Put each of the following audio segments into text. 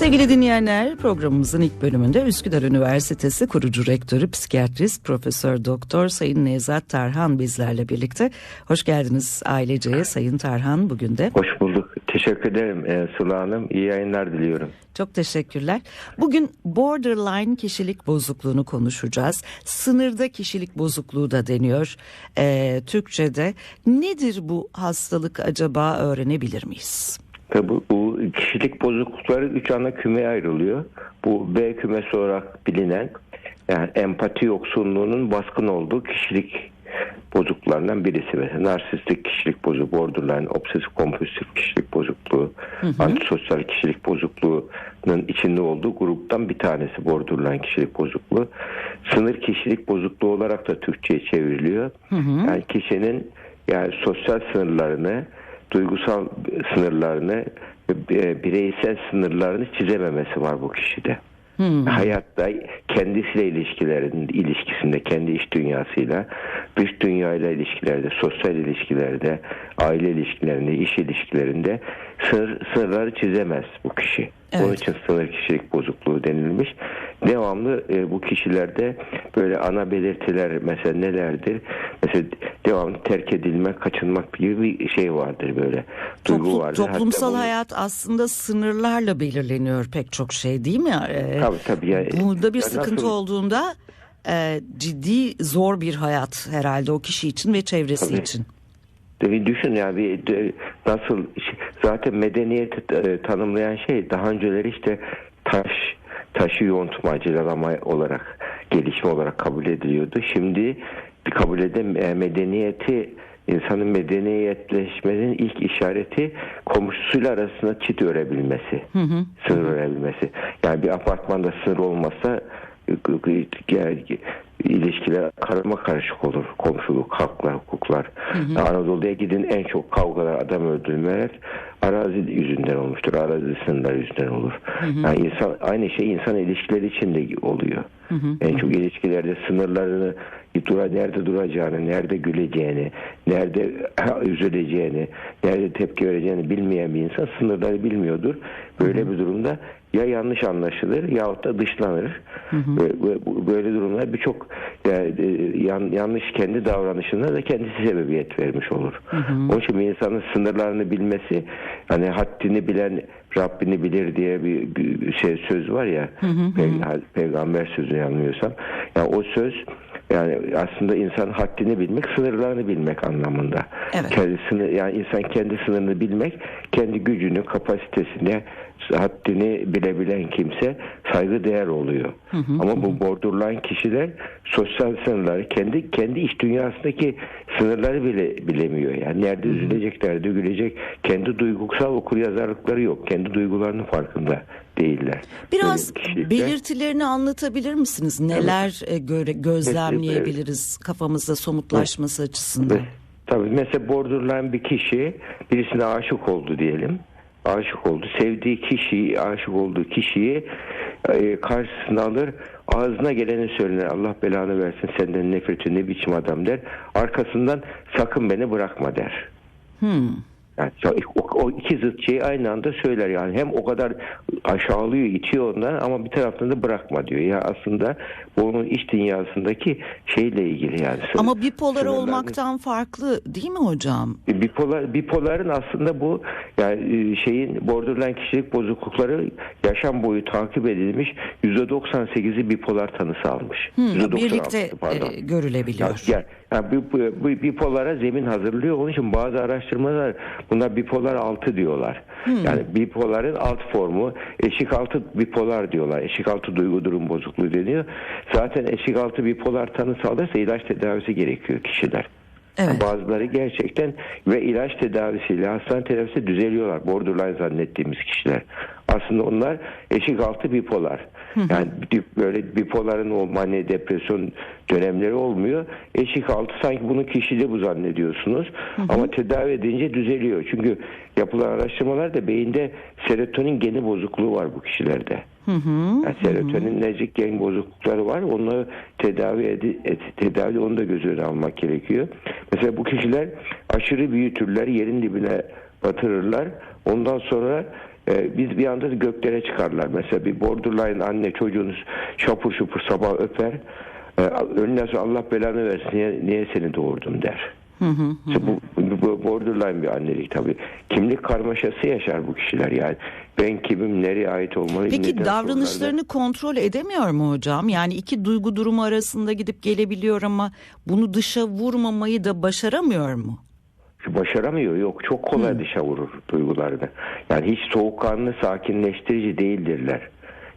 Sevgili dinleyenler programımızın ilk bölümünde Üsküdar Üniversitesi kurucu rektörü psikiyatrist Profesör Doktor Sayın Nevzat Tarhan bizlerle birlikte. Hoş geldiniz ailece Sayın Tarhan bugün de. Hoş bulduk. Teşekkür ederim e, Sıla Hanım. İyi yayınlar diliyorum. Çok teşekkürler. Bugün borderline kişilik bozukluğunu konuşacağız. Sınırda kişilik bozukluğu da deniyor e, Türkçe'de. Nedir bu hastalık acaba öğrenebilir miyiz? Tabii bu, bu kişilik bozuklukları üç ana kümeye ayrılıyor. Bu B kümesi olarak bilinen yani empati yoksunluğunun baskın olduğu kişilik bozukluklarından birisi. Mesela narsistik kişilik bozukluğu, borderline, obsesif kompulsif kişilik bozukluğu, hı hı. antisosyal kişilik bozukluğunun içinde olduğu gruptan bir tanesi borderline kişilik bozukluğu. Sınır kişilik bozukluğu olarak da Türkçe'ye çevriliyor. Hı hı. Yani kişinin yani sosyal sınırlarını, duygusal sınırlarını, e, bireysel sınırlarını çizememesi var bu kişide. Hmm. Hayatta kendisiyle ilişkilerinde, ilişkisinde, kendi iş dünyasıyla, dış dünyayla ilişkilerde, sosyal ilişkilerde, aile ilişkilerinde, iş ilişkilerinde sınır, sınırları çizemez bu kişi. Evet. Onun için sınır kişilik bozukluğu denilmiş. Devamlı e, bu kişilerde böyle ana belirtiler mesela nelerdir? Mesela devamlı terk edilmek, kaçınmak gibi bir şey vardır böyle. Duygu Toplu, vardır. Toplumsal bunu... hayat aslında sınırlarla belirleniyor pek çok şey değil mi? Ee, tabii tabii. Yani, burada bir sıkıntı nasıl... olduğunda e, ciddi zor bir hayat herhalde o kişi için ve çevresi tabii. için. Bir düşün ya bir nasıl zaten medeniyeti e, tanımlayan şey daha önceleri işte taş taşı yontma cilalama olarak gelişme olarak kabul ediliyordu. Şimdi kabul eden e, medeniyeti insanın medeniyetleşmenin ilk işareti komşusuyla arasında çit örebilmesi, hı hı. sınır örebilmesi. Yani bir apartmanda sınır olmasa ilişkiler karma karışık olur. Komşuluk, haklar, hukuklar. Hı hı. Anadolu'ya gidin en çok kavgalar, adam öldürmeler arazi yüzünden olmuştur. Arazi sınırları yüzünden olur. Hı hı. Yani insan aynı şey insan ilişkileri için de oluyor. Hı hı. En çok ilişkilerde sınırlarını dura nerede duracağını, nerede güleceğini, nerede üzüleceğini, nerede tepki vereceğini bilmeyen bir insan sınırları bilmiyordur. Böyle hı hı. bir durumda ya yanlış anlaşılır yahut da dışlanır. Hı hı. Böyle durumlar birçok yani, e, yanlış kendi davranışına da kendisi sebebiyet vermiş olur. Hı hı. Onun için bir insanın sınırlarını bilmesi, hani haddini bilen Rabbini bilir diye bir, şey söz var ya, hı hı. Pey- peygamber sözü yanılmıyorsam. Yani o söz yani aslında insan haddini bilmek, sınırlarını bilmek anlamında. Evet. Kendisini yani insan kendi sınırını bilmek, kendi gücünü, kapasitesini, haddini bilebilen kimse saygı değer oluyor. Hı hı, Ama hı. bu borderline kişiler sosyal sınırları kendi kendi iş dünyasındaki sınırları bile bilemiyor. Yani nerede hı üzülecek, nerede gülecek, kendi duygusal okur yazarlıkları yok. Kendi duygularının farkında değiller. Biraz belirtilerini anlatabilir misiniz? Neler evet. göre gözlemleyebiliriz kafamızda somutlaşması evet. açısından? Tabii mesela borderline bir kişi birisine aşık oldu diyelim aşık oldu. Sevdiği kişiyi, aşık olduğu kişiyi e, karşısına alır. Ağzına geleni söyler. Allah belanı versin senden nefretin ne biçim adam der. Arkasından sakın beni bırakma der. Hmm. Yani o, o iki zıt şeyi aynı anda söyler yani. Hem o kadar aşağılıyor, itiyor ondan ama bir taraftan da bırakma diyor. Ya aslında onun iç dünyasındaki şeyle ilgili yani. Ama bipolar olmaktan farklı değil mi hocam? Bipolar, bipoların aslında bu yani e, şeyin borderline kişilik bozuklukları yaşam boyu takip edilmiş %98'i bipolar tanısı almış. Hmm, birlikte e, görülebiliyor. Yani, yani bu, bu, bu bipolara zemin hazırlıyor. Onun için bazı araştırmalar buna bipolar 6 diyorlar. Hmm. Yani bipoların alt formu eşik altı bipolar diyorlar. Eşik altı duygu durum bozukluğu deniyor. Zaten eşik altı bipolar tanısı alırsa ilaç tedavisi gerekiyor kişiler. Evet. Bazıları gerçekten ve ilaç tedavisiyle hastane tedavisi düzeliyorlar. Borderline zannettiğimiz kişiler. Aslında onlar eşik altı bipolar. Yani böyle bipoların o mani depresyon dönemleri olmuyor. Eşik altı sanki bunun kişiliği bu zannediyorsunuz. Ama tedavi edince düzeliyor. Çünkü yapılan araştırmalarda beyinde serotonin geni bozukluğu var bu kişilerde. Hı hı. Yani serotonin nezik gen bozuklukları var. Onları tedavi edi, et, tedavi onu da göz önüne almak gerekiyor. Mesela bu kişiler aşırı büyütürler, yerin dibine batırırlar. Ondan sonra e, biz bir anda göklere çıkarlar. Mesela bir borderline anne çocuğunuz şapur şupur sabah öper. E, önüne Allah belanı versin niye, niye seni doğurdum der. İşte bu, bu borderline bir annelik tabii. Kimlik karmaşası yaşar bu kişiler yani. Ben kimim, nereye ait olmalıyım? Peki davranışlarını kontrol edemiyor mu hocam? Yani iki duygu durumu arasında gidip gelebiliyor ama bunu dışa vurmamayı da başaramıyor mu? Başaramıyor yok çok kolay dışa vurur duygularını. Yani hiç soğukkanlı sakinleştirici değildirler.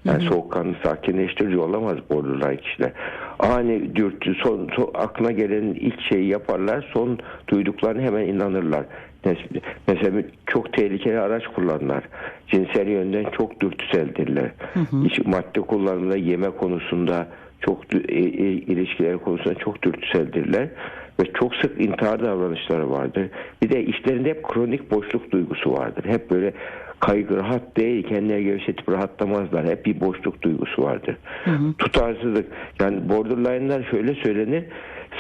Yani soğukkanlı sakinleştirici olamaz borderline kişiler. Ani dürtü son, son aklına gelen ilk şeyi yaparlar son duyduklarını hemen inanırlar. Mes- Mesela çok tehlikeli araç kullanırlar. Cinsel yönden çok dürtüseldirler. Hiç madde kullanımında yeme konusunda çok e- e- ilişkiler konusunda çok dürtüseldirler ve çok sık intihar davranışları vardır. Bir de işlerinde hep kronik boşluk duygusu vardır. Hep böyle kaygı rahat değil kendileri gevşetip rahatlamazlar. Hep bir boşluk duygusu vardır. Tutarsızlık yani borderline'lar şöyle söylenir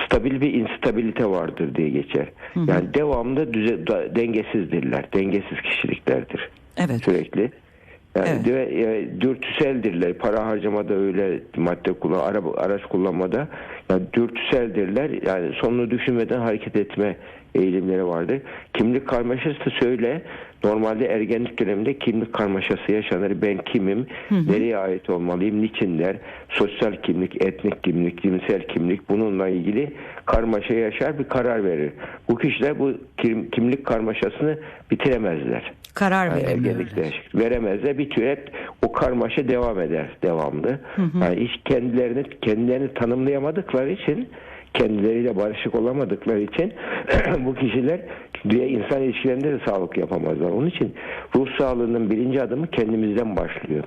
stabil bir instabilite vardır diye geçer. Yani devamlı düze, da- dengesizdirler. Dengesiz kişiliklerdir Evet. sürekli. Yani Evet. de, e, dürtüseldirler. Para harcamada öyle madde kullan, araba, araç kullanmada yani dürtüseldirler. Yani sonunu düşünmeden hareket etme eğilimleri vardır. Kimlik karmaşası da söyle. Normalde ergenlik döneminde kimlik karmaşası yaşanır. Ben kimim? Nereye ait olmalıyım? Niçin der? Sosyal kimlik, etnik kimlik, cinsel kimlik bununla ilgili karmaşa yaşar bir karar verir. Bu kişiler bu kim- kimlik karmaşasını bitiremezler. Karar Yani ergenlikte veremezler bitiyor hep o karmaşa devam eder devamlı. Yani hiç kendilerini kendilerini tanımlayamadıkları için kendileriyle barışık olamadıkları için bu kişiler diye insan ilişkilerinde de sağlık yapamazlar. Onun için ruh sağlığının birinci adımı kendimizden başlıyor.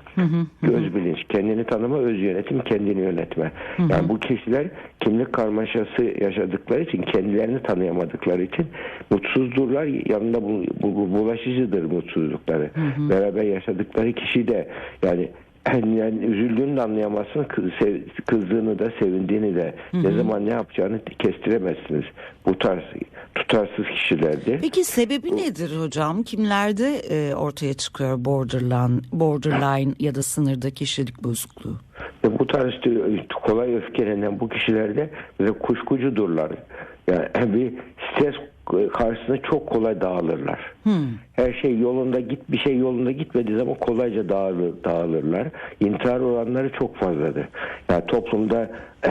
Öz bilinç, kendini tanıma, öz yönetim, kendini yönetme. Yani bu kişiler kimlik karmaşası yaşadıkları için, kendilerini tanıyamadıkları için mutsuzdurlar. Yanında bu, bu, bu bulaşıcıdır mutsuzlukları. Beraber yaşadıkları kişi de yani yani üzüldüğünü de anlayamazsın, kız, sev- kızdığını da, sevindiğini de, ne zaman ne yapacağını kestiremezsiniz. Bu tarz tutarsız kişilerdir. Peki sebebi nedir hocam? Kimlerde e, ortaya çıkıyor borderline, borderline ya da sınırda kişilik bozukluğu? Ve bu tarz kolay öfkelenen bu kişilerde ve kuşkucudurlar. Yani bir stres karşısında çok kolay dağılırlar. Her şey yolunda git bir şey yolunda gitmediği zaman kolayca dağılır, dağılırlar. İntihar oranları çok fazladır. Yani toplumda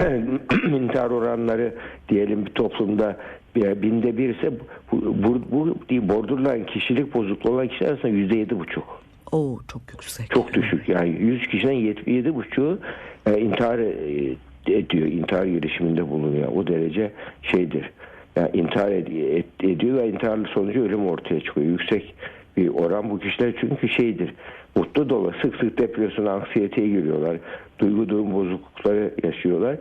intihar oranları diyelim bir toplumda binde bir ise bu, bu, bu borderline kişilik bozukluğu olan kişiler arasında yüzde yedi buçuk. Oo çok yüksek. Çok düşük. Yani 100 kişiden 77 buçuğu e, intihar e, ediyor. intihar girişiminde bulunuyor. O derece şeydir. Yani intihar ed- et- ediyor ve intiharlı sonucu ölüm ortaya çıkıyor. Yüksek bir oran bu kişiler çünkü şeydir. Mutlu dolu sık sık depresyon, anksiyeteye giriyorlar. Duygu durum bozuklukları yaşıyorlar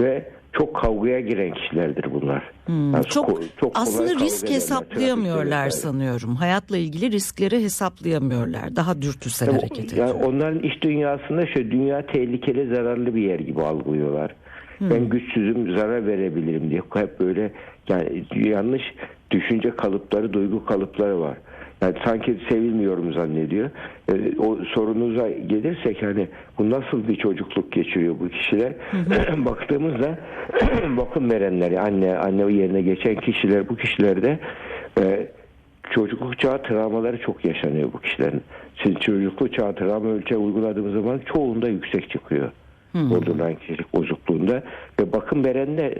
ve çok kavgaya giren kişilerdir bunlar. Yani Hmm, Çok, ko- çok kolay aslında risk hesaplayamıyorlar sanıyorum. Hayatla ilgili riskleri hesaplayamıyorlar. Daha dürtüsel Tabii, hareket yani ediyor. onların iş dünyasında şu dünya tehlikeli zararlı bir yer gibi algılıyorlar. Ben güçsüzüm zarar verebilirim diye hep böyle yani yanlış düşünce kalıpları, duygu kalıpları var. Yani sanki sevilmiyorum zannediyor. Ee, o sorunuza gelirsek hani bu nasıl bir çocukluk geçiriyor bu kişiler? Baktığımızda bakım verenleri, anne anne yerine geçen kişiler bu kişilerde e, çocukluk çağı travmaları çok yaşanıyor bu kişilerin. Siz çocukluk çağı travma ölçeği uyguladığımız zaman çoğunda yüksek çıkıyor. Borderline kişilik bozukluğunda ve bakım verenler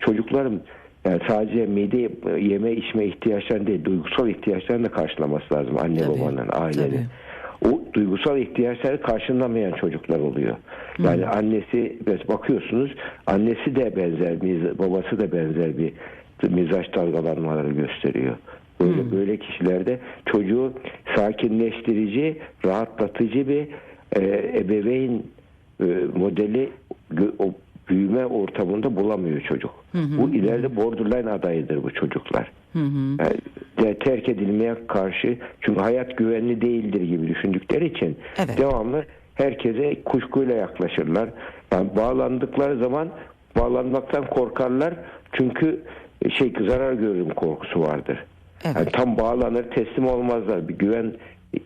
çocukların yani sadece mide yeme içme ihtiyaçlarını değil duygusal ihtiyaçlarını da karşılaması lazım anne Tabii, babanın ailenin. tabii. O duygusal ihtiyaçları karşılamayan çocuklar oluyor. Yani annesi mesela bakıyorsunuz annesi de benzer babası da benzer bir mizaç dalgalanmaları gösteriyor. Böyle böyle kişilerde çocuğu sakinleştirici, rahatlatıcı bir e, ebeveyn e, modeli o büyüme ortamında bulamıyor çocuk. Bu ileride borderline adayıdır bu çocuklar. Yani de- terk edilmeye karşı çünkü hayat güvenli değildir gibi düşündükleri için Evet. devamlı herkese kuşkuyla yaklaşırlar. Yani bağlandıkları zaman bağlanmaktan korkarlar çünkü şey zarar görürüm korkusu vardır. Evet. Yani tam bağlanır teslim olmazlar. Bir güven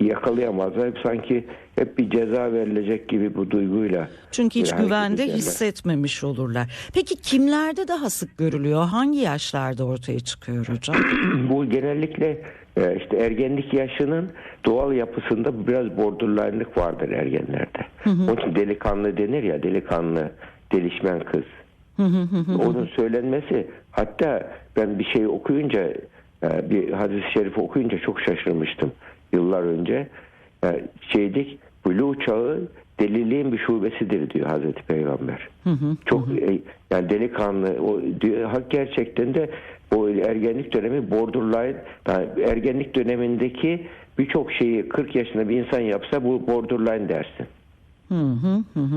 yakalayamazlar. Hep sanki hep bir ceza verilecek gibi bu duyguyla. Çünkü hiç güvende ederler. hissetmemiş olurlar. Peki kimlerde daha sık görülüyor? Hangi yaşlarda ortaya çıkıyor hocam? bu genellikle e, işte ergenlik yaşının doğal yapısında biraz borderline'lık vardır ergenlerde. Onun için delikanlı denir ya delikanlı, delişmen kız. Onun söylenmesi hatta ben bir şey okuyunca e, bir hadis-i şerifi okuyunca çok şaşırmıştım yıllar önce. E, Şeydik Blue çağı deliliğin bir şubesidir diyor Hazreti Peygamber. Çok e, yani delikanlı o diyor, hak gerçekten de o ergenlik dönemi borderline yani ergenlik dönemindeki birçok şeyi 40 yaşında bir insan yapsa bu borderline dersin.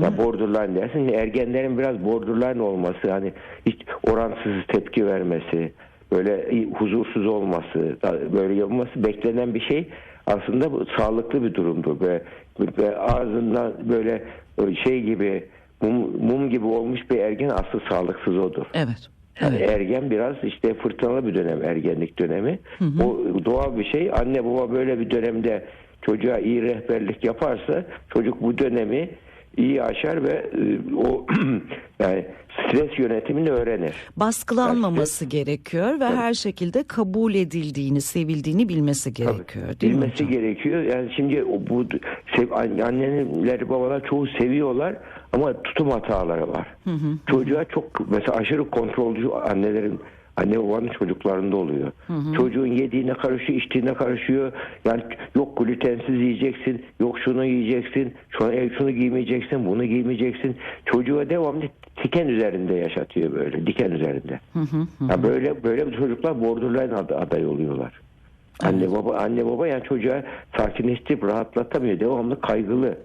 Ya borderline dersin. Ergenlerin biraz borderline olması hani hiç oransız tepki vermesi, böyle huzursuz olması, böyle yapılması beklenen bir şey. Aslında bu sağlıklı bir durumdur. Böyle, böyle ağzından böyle şey gibi mum, mum gibi olmuş bir ergen asıl sağlıksız odur. Evet. Yani Evet. ergen biraz işte fırtınalı bir dönem ergenlik dönemi. O doğal bir şey. Anne baba böyle bir dönemde çocuğa iyi rehberlik yaparsa çocuk bu dönemi iyi aşar ve e, o yani stres yönetimini öğrenir. Baskılanmaması gerekiyor ve her şekilde kabul edildiğini, sevildiğini bilmesi gerekiyor. Değil mi Bilmesi hocam? gerekiyor. Yani şimdi bu sev, anneler babalar çoğu seviyorlar ama tutum hataları var. Çocuğa çok mesela aşırı kontrolcü annelerin anne babanın çocuklarında oluyor. Çocuğun yediğine karışıyor, içtiğine karışıyor. Yani yok glutensiz yiyeceksin, yok şunu yiyeceksin, şunu, şunu giymeyeceksin, bunu giymeyeceksin. Çocuğa devamlı diken üzerinde yaşatıyor böyle, diken üzerinde. Ya böyle böyle çocuklar borderline ad- aday oluyorlar. Anne baba anne baba yani çocuğa sakinleştirip rahatlatamıyor. Devamlı kaygılı.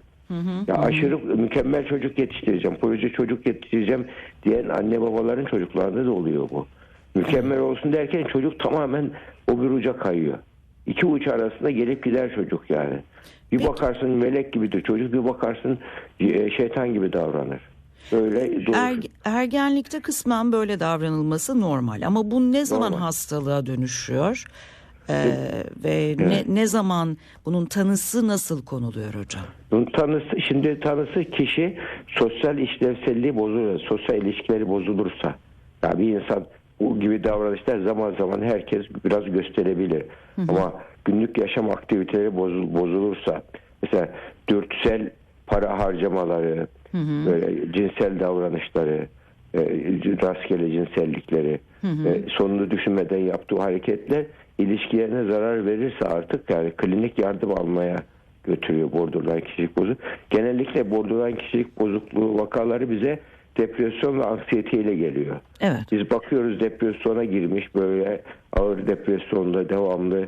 Ya aşırı mükemmel çocuk yetiştireceğim, proje çocuk yetiştireceğim diyen anne babaların çocuklarında da oluyor bu. Mükemmel olsun derken çocuk tamamen o bir uca kayıyor. İki uç arasında gelip gider çocuk yani. Bir bakarsın melek gibidir çocuk, bir bakarsın e, şeytan gibi davranır. Doğru. Er- ergenlikte kısmen böyle davranılması normal ama bu ne zaman Normal. hastalığa dönüşüyor? Ee, ve ne, ne zaman bunun tanısı nasıl konuluyor hocam? Bunun tanısı, şimdi tanısı kişi sosyal işlevselliği bozulur, sosyal ilişkileri bozulursa. Ya bir insan bu gibi davranışlar zaman zaman herkes biraz gösterebilir. Ama günlük yaşam aktiviteleri bozul, bozulursa, mesela dürtüsel harcamaları, böyle cinsel davranışları, e, rastgele cinsellikleri, e, sonunu düşünmeden yaptığı hareketler ilişkilerine zarar verirse artık yani klinik yardım almaya götürüyor borderline kişilik bozukluğu. Genellikle borderline kişilik bozukluğu vakaları bize depresyon ve anksiyeteyle geliyor. Evet. Biz bakıyoruz depresyona girmiş böyle ağır depresyonda devamlı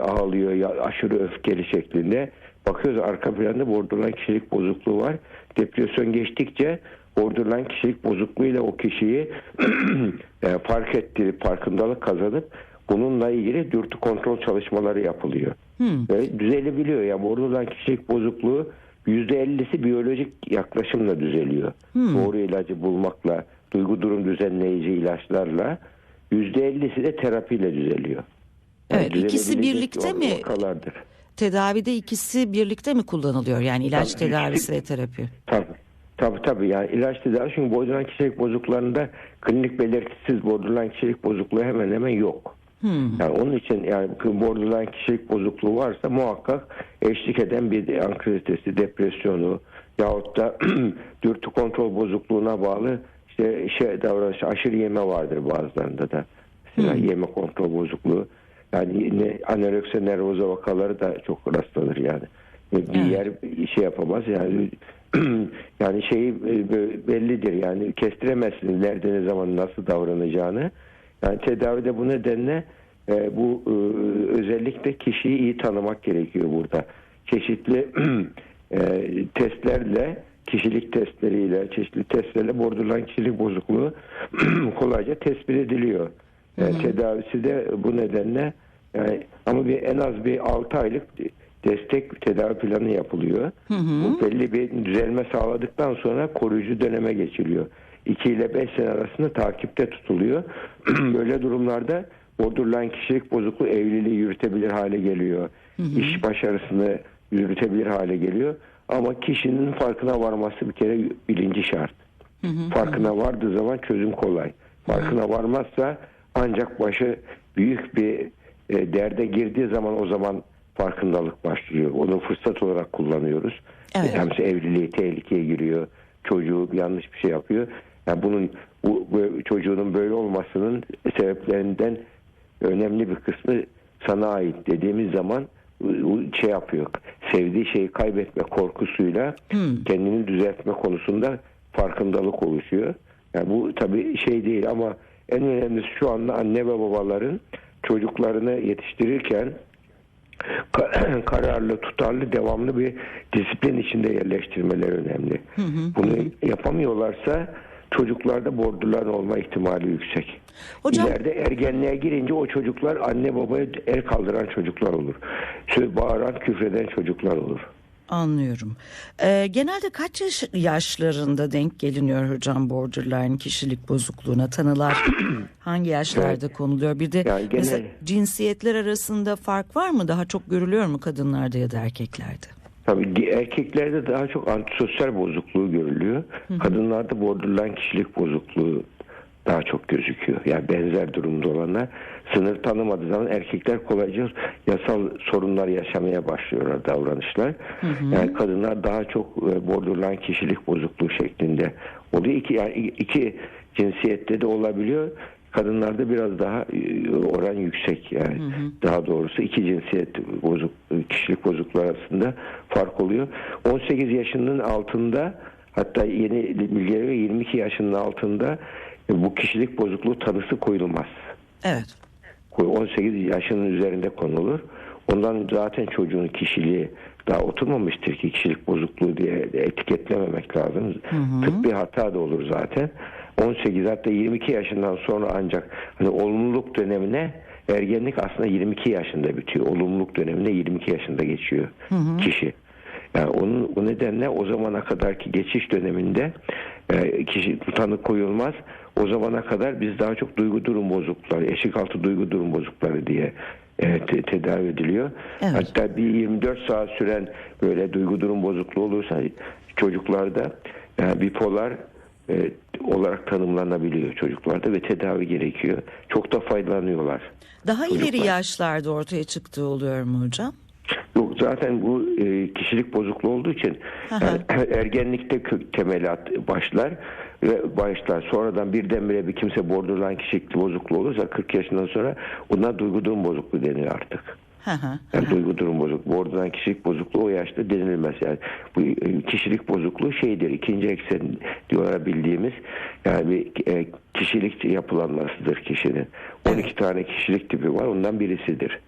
ağlıyor ya aşırı öfkeli şeklinde. Bakıyoruz arka planda borderline kişilik bozukluğu var. Depresyon geçtikçe borderline kişilik bozukluğuyla o kişiyi e, fark ettirip farkındalık kazanıp bununla ilgili dürtü kontrol çalışmaları yapılıyor. Ve düzelebiliyor. Ya borderline kişilik bozukluğu %50'si biyolojik yaklaşımla düzeliyor. Doğru ilacı bulmakla, duygu durum düzenleyici ilaçlarla %50'si de terapiyle düzeliyor. Evet, ikisi birlikte mi? Vakalardır. Tedavide ikisi birlikte mi kullanılıyor? Yani ilaç Tabii. tedavisi ve terapi. Tabii. Tabii tabii yani ilaç tedavi çünkü borderline kişilik bozuklarında klinik belirtisiz borderline kişilik bozukluğu hemen hemen yok. Yani onun için yani borderline kişilik bozukluğu varsa muhakkak eşlik eden bir anksiyetesi, depresyonu yahut da dürtü kontrol bozukluğuna bağlı işte şey davranış aşırı yeme vardır bazılarında da. Mesela yeme kontrol bozukluğu. Yani yine anoreksiya nervoza vakaları da çok rastlanır yani. Bir Evet. yer şey yapamaz yani yani şeyi e, bellidir yani kestiremezsiniz nerede ne zaman nasıl davranacağını. Yani tedavide bu nedenle e, bu e, özellikle kişiyi iyi tanımak gerekiyor burada. Çeşitli e, testlerle kişilik testleriyle çeşitli testlerle borderline kişilik bozukluğu kolayca tespit ediliyor. E, tedavisi de bu nedenle yani ama bir en az bir 6 aylık destek tedavi planı yapılıyor. Bu belli bir düzelme sağladıktan sonra koruyucu döneme geçiliyor. 2 ile 5 sene arasında takipte tutuluyor. Böyle durumlarda borderline kişilik bozukluğu evliliği yürütebilir hale geliyor. iş başarısını yürütebilir hale geliyor. Ama kişinin farkına varması bir kere bilinci şart. Farkına vardığı zaman çözüm kolay. Farkına varmazsa ancak başı büyük bir e, derde girdiği zaman o zaman farkındalık başlıyor. Onu fırsat olarak kullanıyoruz. Evet. Hem evliliği tehlikeye giriyor. Çocuğu yanlış bir şey yapıyor. Yani bunun bu, bu çocuğunun böyle olmasının sebeplerinden önemli bir kısmı sana ait dediğimiz zaman şey yapıyor. Sevdiği şeyi kaybetme korkusuyla kendini düzeltme konusunda farkındalık oluşuyor. Yani bu tabii şey değil ama en önemlisi şu anda anne ve babaların çocuklarını yetiştirirken ka- kararlı, tutarlı, devamlı bir disiplin içinde yerleştirmeleri önemli. Bunu yapamıyorlarsa çocuklarda borderline olma ihtimali yüksek. Hocam- İleride ergenliğe girince o çocuklar anne babaya el kaldıran çocuklar olur. Söz bağıran, küfreden çocuklar olur. Anlıyorum. Ee, genelde kaç yaş, yaşlarında denk geliniyor hocam borderline kişilik bozukluğuna tanılar hangi yaşlarda konuluyor? Bir de Yani gene- mesela cinsiyetler arasında fark var mı? Daha çok görülüyor mu kadınlarda ya da erkeklerde? Tabii erkeklerde daha çok antisosyal bozukluğu görülüyor. Kadınlarda borderline kişilik bozukluğu daha çok gözüküyor. Yani benzer durumda olanlar sınır tanımadığı zaman erkekler kolayca yasal sorunlar yaşamaya başlıyorlar davranışlar. Yani kadınlar daha çok e, borderline kişilik bozukluğu şeklinde oluyor. İki, yani iki cinsiyette de olabiliyor. Kadınlarda biraz daha e, oran yüksek yani daha doğrusu iki cinsiyet bozuk kişilik bozukluğu arasında fark oluyor. 18 yaşının altında hatta yeni bilgiye göre 22 yaşının altında e, bu kişilik bozukluğu tanısı koyulmaz. Evet. Koy- 18 yaşının üzerinde konulur. Ondan zaten çocuğun kişiliği daha oturmamıştır ki kişilik bozukluğu diye etiketlememek lazım. Tıbbi hata da olur zaten. 18 hatta 22 yaşından sonra ancak hani olumluluk dönemine ergenlik aslında 22 yaşında bitiyor. Olumluluk dönemine 22 yaşında geçiyor kişi. Yani onun o nedenle o zamana kadarki geçiş döneminde e, kişi tanı koyulmaz. O zamana kadar biz daha çok duygu durum bozukları, eşik altı duygu durum bozukları diye e, te- tedavi ediliyor. Evet. Hatta bir 24 saat süren böyle duygu durum bozukluğu olursa çocuklarda yani bipolar e, olarak tanımlanabiliyor çocuklarda ve tedavi gerekiyor. Çok da faydalanıyorlar. Daha ileri Çocuklar. yaşlarda ortaya çıktığı oluyor mu hocam? Yok zaten bu e, kişilik bozukluğu olduğu için yani ergenlikte kök temeli başlar ve başlar. Sonradan birdenbire bir kimse borderline kişilik bozukluğu olursa 40 yaşından sonra ona duygu durum bozukluğu deniyor artık. Hı hı. Yani duygu durum bozuk. Borderline kişilik bozukluğu o yaşta denilmez yani. Bu e, kişilik bozukluğu şeydir. ikinci eksen diyorlar bildiğimiz yani bir e, kişilik yapılanmasıdır kişinin. 12 tane kişilik tipi var. Ondan birisidir.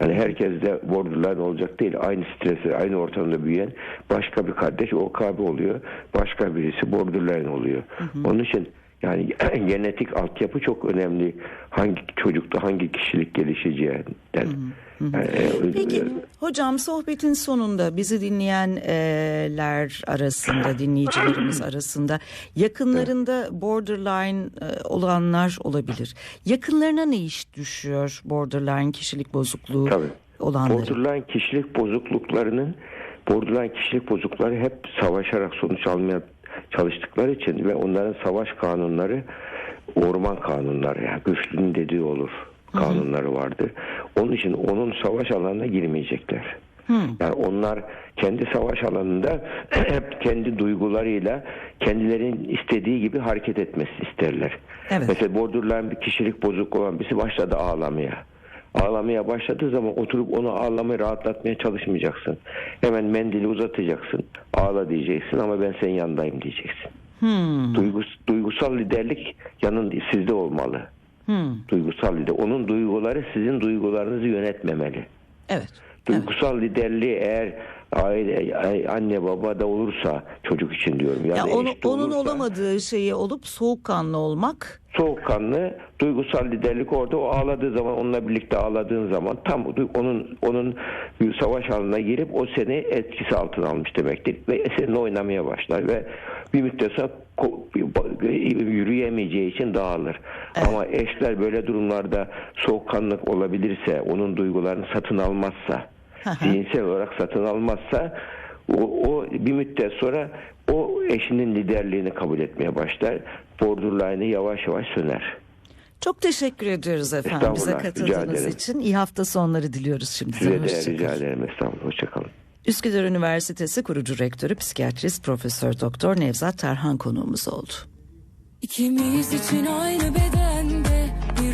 Yani herkes de borderline olacak değil. Aynı stresi, aynı ortamda büyüyen başka bir kardeş OKB oluyor. Başka birisi borderline oluyor. Onun için yani genetik altyapı çok önemli. Hangi çocukta hangi kişilik gelişeceğinden. Yani, e, Peki hocam sohbetin sonunda bizi dinleyenler arasında dinleyicilerimiz arasında yakınlarında borderline e, olanlar olabilir. Yakınlarına ne iş düşüyor borderline kişilik bozukluğu Tabii. olanların? Borderline kişilik bozukluklarının borderline kişilik bozuklukları hep savaşarak sonuç almaya çalıştıkları için ve onların savaş kanunları orman kanunları yani güçlünün dediği olur kanunları vardır. Onun için onun savaş alanına girmeyecekler. Yani onlar kendi savaş alanında hep kendi duygularıyla kendilerinin istediği gibi hareket etmesi isterler. Evet. Mesela borderline bir kişilik bozuk olan birisi başladı ağlamaya. Ağlamaya başladığı zaman oturup onu ağlamayı rahatlatmaya çalışmayacaksın. Hemen mendili uzatacaksın. Ağla diyeceksin ama ben senin yanındayım diyeceksin. Hmm, Duygus, duygusal liderlik yanın sizde olmalı. Hmm, Duygusal lider. Onun duyguları sizin duygularınızı yönetmemeli. evet. Duygusal liderliği eğer aile anne baba da olursa çocuk için diyorum ya, Ya onu, eşte onun olursa, olamadığı şeyi olup soğukkanlı olmak soğukkanlı duygusal liderlik orada o ağladığı zaman onunla birlikte ağladığın zaman tam onun onun savaş alanına girip o seni etkisi altına almış demektir ve seninle oynamaya başlar ve bir müddet sonra yürüyemeyeceği için dağılır. Ama eşler böyle durumlarda soğukkanlık olabilirse, onun duygularını satın almazsa zihinsel olarak satın almazsa o, o bir müddet sonra o eşinin liderliğini kabul etmeye başlar. Borderline'ı yavaş yavaş söner. Çok teşekkür ediyoruz efendim bize katıldığınız için. İyi hafta sonları diliyoruz şimdi. Size de rica ederim. Estağfurullah. Hoşçakalın. Üsküdar Üniversitesi kurucu rektörü psikiyatrist Profesör Doktor Nevzat Tarhan konuğumuz oldu. İkimiz için aynı beden